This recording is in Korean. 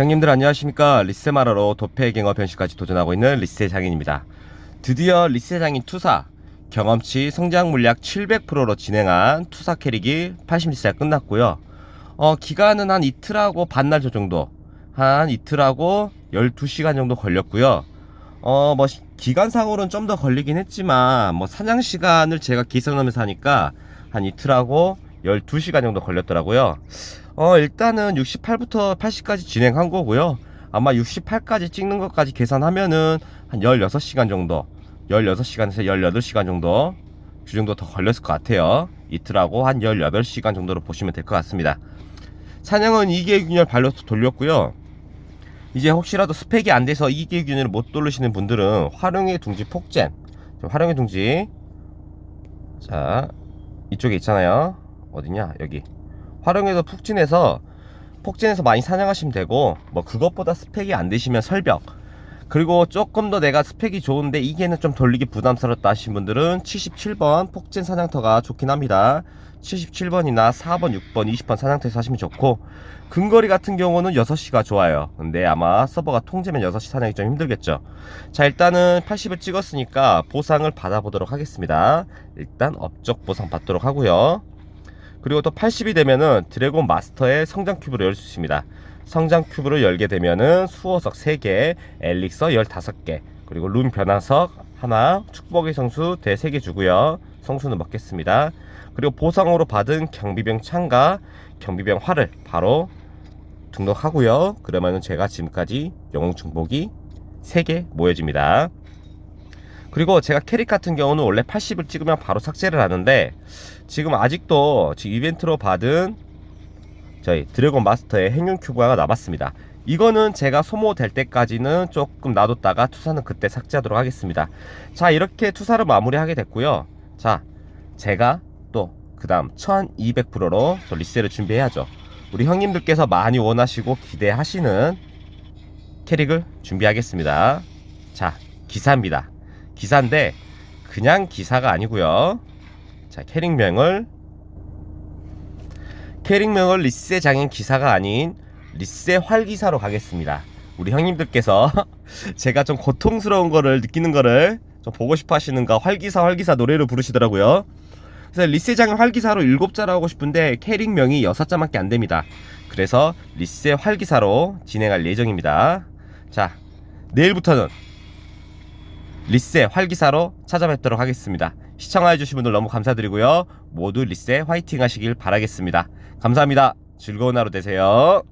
형님들 안녕하십니까? 리세 마라로 도폐갱어 변신까지 도전하고 있는 리세 장인입니다. 드디어 리세 장인 투사 경험치 성장 물약 700%로 진행한 투사 캐릭이 80리세가 끝났고요. 어 기간은 한 이틀하고 반날 저 정도 한 이틀하고 12시간 정도 걸렸고요. 어 뭐 기간상으로는 좀 더 걸리긴 했지만 뭐 사냥 시간을 제가 계산하면서 하니까 한 이틀하고 12시간 정도 걸렸더라고요 어 일단은 68부터 80까지 진행한 거고요. 아마 68까지 찍는 것까지 계산하면은 한 16시간 정도 16시간에서 18시간 정도 그 정도 더 걸렸을 것 같아요. 이틀하고 한 18시간 정도로 보시면 될 것 같습니다. 사냥은 2개 균열 발로서 돌렸고요. 이제 혹시라도 스펙이 안 돼서 2개 균열을 못 돌리시는 분들은 활용의 둥지 폭젠. 활용의 둥지. 자 이쪽에 있잖아요. 어디냐? 여기 활용해서 푹진해서 폭진해서 많이 사냥하시면 되고 뭐 그것보다 스펙이 안 되시면 설벽. 그리고 조금 더 내가 스펙이 좋은데 이게는 좀 돌리기 부담스럽다 하신 분들은 77번 폭진 사냥터가 좋긴 합니다. 77번이나 4번 6번 20번 사냥터에서 하시면 좋고 근거리 같은 경우는 6시가 좋아요. 근데 아마 서버가 통제면 6시 사냥이 좀 힘들겠죠. 자 일단은 80을 찍었으니까 보상을 받아보도록 하겠습니다. 일단 업적 보상 받도록 하고요 그리고 또 80이 되면은 드래곤 마스터의 성장 큐브를 열 수 있습니다. 성장 큐브를 열게 되면은 수호석 3개, 엘릭서 15개, 그리고 룬 변화석 하나, 축복의 성수 대 3개 주고요. 성수는 먹겠습니다. 그리고 보상으로 받은 경비병 창과 경비병 활을 바로 등록하고요. 그러면은 제가 지금까지 영웅 중복이 3개 모여집니다. 그리고 제가 캐릭 같은 경우는 원래 80을 찍으면 바로 삭제를 하는데 지금 아직도 지금 이벤트로 받은 저희 드래곤 마스터의 행운 큐브가 남았습니다. 이거는 제가 소모될 때까지는 조금 놔뒀다가 투사는 그때 삭제하도록 하겠습니다. 자 이렇게 투사를 마무리하게 됐고요. 자 제가 또 그 다음 1200%로 또 리셀을 준비해야죠. 우리 형님들께서 많이 원하시고 기대하시는 캐릭을 준비하겠습니다. 자 기사입니다. 기사인데 그냥 기사가 아니고요. 자 캐릭명을 캐릭명을 리세 장인 기사가 아닌 리세 활기사로 가겠습니다. 우리 형님들께서 제가 좀 고통스러운 거를 느끼는 거를 좀 보고 싶어 하시는가 활기사 활기사 노래를 부르시더라고요. 그래서 리세 장인 활기사로 7자로 하고 싶은데 캐릭명이 6자밖에 안 됩니다. 그래서 리세 활기사로 진행할 예정입니다. 자, 내일부터는 리세 활기사로 찾아뵙도록 하겠습니다. 시청해주신 분들 너무 감사드리고요. 모두 리세 화이팅 하시길 바라겠습니다. 감사합니다. 즐거운 하루 되세요.